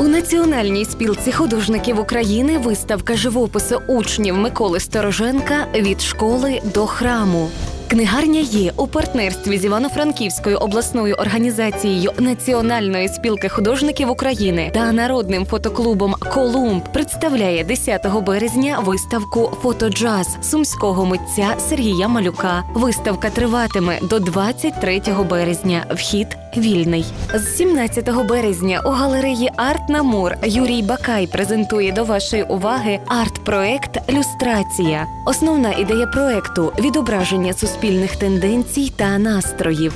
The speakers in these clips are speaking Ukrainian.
У національній спілці художників України виставка живопису учнів Миколи Стороженка від школи до храму. Книгарня є у партнерстві з Івано-Франківською обласною організацією Національної спілки художників України та народним фотоклубом Колумб представляє 10 березня виставку Фотоджаз сумського митця Сергія Малюка. Виставка триватиме до 23 березня. Вхід вільний. З 17 березня у галереї Арт Намур Юрій Бакай презентує до вашої уваги арт-проект Люстрація. Основна ідея проекту відображення суспільних тенденцій та настроїв.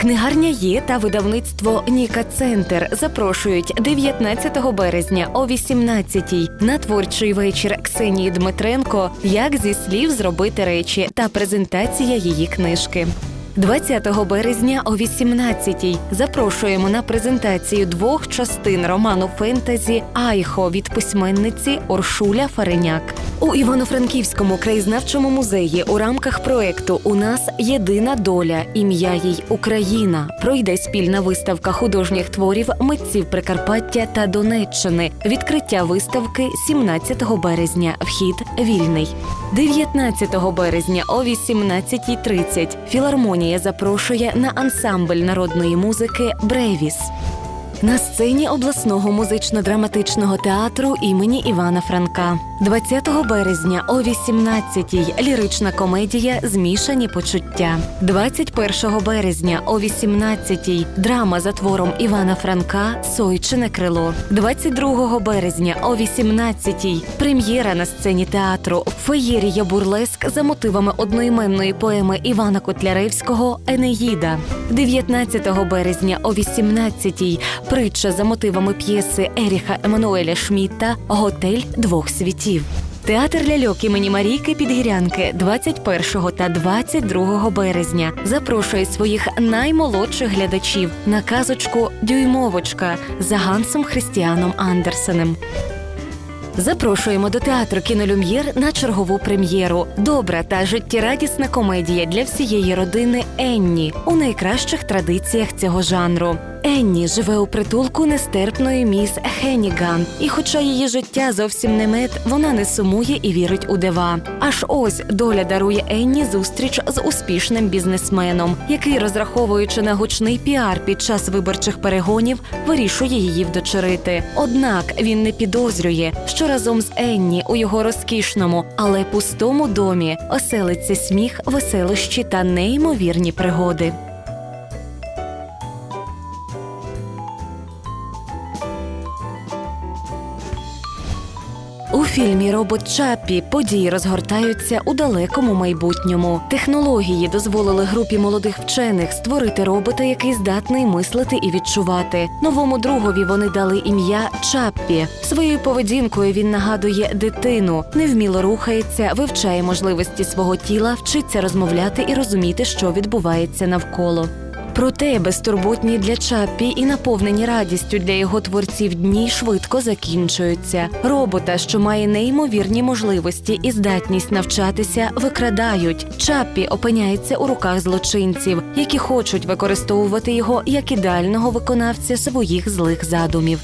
Книгарня є та видавництво Ніка Центр запрошують 19 березня о 18-й на творчий вечір Ксенії Дмитренко Як зі слів зробити речі та презентація її книжки. 20 березня о 18-й запрошуємо на презентацію двох частин роману фентезі Айхо від письменниці Оршуля Фареняк. У Івано-Франківському краєзнавчому музеї у рамках проекту У нас єдина доля, ім'я їй Україна. Пройде спільна виставка художніх творів митців Прикарпаття та Донеччини. Відкриття виставки 17 березня. Вхід вільний. 19 березня о 18.30 філармонія запрошує на ансамбль народної музики Бревіс. На сцені обласного музично-драматичного театру імені Івана Франка. 20 березня о 18-й лірична комедія Змішані почуття. 21 березня о 18-й драма за твором Івана Франка Сойчине крило. 22 березня о 18-й прем'єра на сцені театру Феєрія Бурлеск за мотивами одноіменної поеми Івана Котляревського Енеїда. 19 березня о 18-й притча за мотивами п'єси Еріха Еммануеля Шмітта Готель двох світів. Театр ляльок імені Марійки Підгірянки 21 та 22 березня запрошує своїх наймолодших глядачів на казочку Дюймовочка за Гансом Христіаном Андерсенем. Запрошуємо до театру кінолюм'єр на чергову прем'єру. Добра та життєрадісна комедія для всієї родини Енні у найкращих традиціях цього жанру. Енні живе у притулку нестерпної міс Хеніган, і, хоча її життя зовсім не мед, вона не сумує і вірить у дива. Аж ось доля дарує Енні зустріч з успішним бізнесменом, який, розраховуючи на гучний піар під час виборчих перегонів, вирішує її вдочерити. Однак він не підозрює, що разом з Енні у його розкішному, але пустому домі оселиться сміх, веселощі та неймовірні пригоди. Фільмі Робот Чаппі події розгортаються у далекому майбутньому. Технології дозволили групі молодих вчених створити робота, який здатний мислити і відчувати. Новому другові вони дали ім'я Чаппі. Своєю поведінкою він нагадує дитину, невміло рухається, вивчає можливості свого тіла, вчиться розмовляти і розуміти, що відбувається навколо. Проте безтурботні для Чаппі і наповнені радістю для його творців дні швидко закінчуються. Робота, що має неймовірні можливості і здатність навчатися, викрадають. Чаппі опиняється у руках злочинців, які хочуть використовувати його як ідеального виконавця своїх злих задумів.